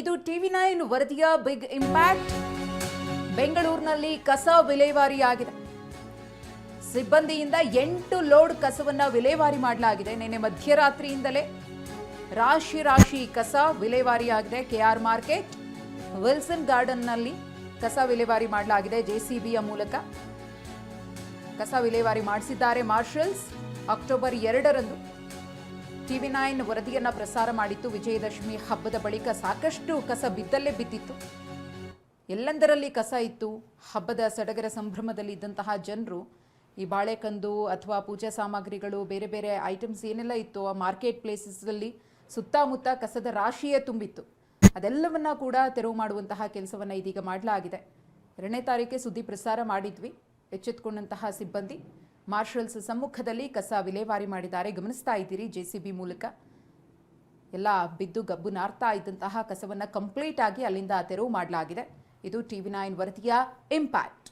ಇದು TV nine ವರದಿಯ big impact. ಬೆಂಗಳೂರಿನಲ್ಲಿ ಕಸ ವಿಲೇವಾರಿಯಾಗಿದೆ. ಸಿಬ್ಬಂದಿಯಿಂದ ಎಂಟು ಲೋಡ್ ಕಸವನ್ನ ವಿಲೇವಾರಿ ಮಾಡಲಾಗಿದೆ. ನಿನ್ನೆ ಮಧ್ಯರಾತ್ರಿಯಿಂದಲೇ ರಾಶಿ ರಾಶಿ ಕಸ ವಿಲೇವಾರಿಯಾಗಿದೆ. ಕೆಆರ್ ಮಾರ್ಕೆಟ್, ವಿಲ್ಸನ್ ಗಾರ್ಡನ್ನಲ್ಲಿ ಕಸ ವಿಲೇವಾರಿ ಮಾಡಲಾಗಿದೆ. ಜೆಸಿಬಿಯ ಮೂಲಕ ಕಸ ವಿಲೇವಾರಿ ಮಾಡಿಸಿದ್ದಾರೆ ಮಾರ್ಷಲ್ಸ್. ಅಕ್ಟೋಬರ್ ಎರಡರಂದು ಟಿವಿ ನೈನ್ ವರದಿಯನ್ನು ಪ್ರಸಾರ ಮಾಡಿತ್ತು. ವಿಜಯದಶಮಿ ಹಬ್ಬದ ಬಳಿಕ ಸಾಕಷ್ಟು ಕಸ ಬಿದ್ದಲ್ಲೇ ಬಿದ್ದಿತ್ತು. ಎಲ್ಲೆಂದರಲ್ಲಿ ಕಸ ಇತ್ತು? ಹಬ್ಬದ ಸಡಗರ ಸಂಭ್ರಮದಲ್ಲಿ ಇದ್ದಂತಹ ಜನರು, ಈ ಬಾಳೆಕಂದು ಅಥವಾ ಪೂಜಾ ಸಾಮಗ್ರಿಗಳು, ಬೇರೆ ಬೇರೆ ಐಟಮ್ಸ್ ಏನೆಲ್ಲ ಇತ್ತು? ಆ ಮಾರ್ಕೆಟ್ ಪ್ಲೇಸಸ್ನಲ್ಲಿ ಸುತ್ತಮುತ್ತ ಕಸದ ರಾಶಿಯೇ ತುಂಬಿತ್ತು. ಅದೆಲ್ಲವನ್ನ ಕೂಡ ತೆರವು ಮಾಡುವಂತಹ ಕೆಲಸವನ್ನು ಇದೀಗ ಮಾಡಲಾಗಿದೆ. ಎರಡನೇ ತಾರೀಕೆ ಸುದ್ದಿ ಪ್ರಸಾರ ಮಾಡಿದ್ವಿ. ಎಚ್ಚೆತ್ತುಕೊಂಡಂತಹ ಸಿಬ್ಬಂದಿ ಮಾರ್ಷಲ್ಸ್ ಸಮ್ಮುಖದಲ್ಲಿ ಕಸ ವಿಲೇವಾರಿ ಮಾಡಿದ್ದಾರೆ. ಗಮನಿಸ್ತಾ ಇದ್ದೀರಿ ಜೆ ಸಿ ಬಿ ಮೂಲಕ. ಎಲ್ಲ ಬಿದ್ದು ಗಬ್ಬು ನಾರ್ತಾ ಇದ್ದಂತಹ ಕಸವನ್ನು ಕಂಪ್ಲೀಟ್ ಆಗಿ ಅಲ್ಲಿಂದ ತೆರವು ಮಾಡಲಾಗಿದೆ. ಇದು ಟಿವಿ ನೈನ್ ವರದಿಯ ಇಂಪ್ಯಾಕ್ಟ್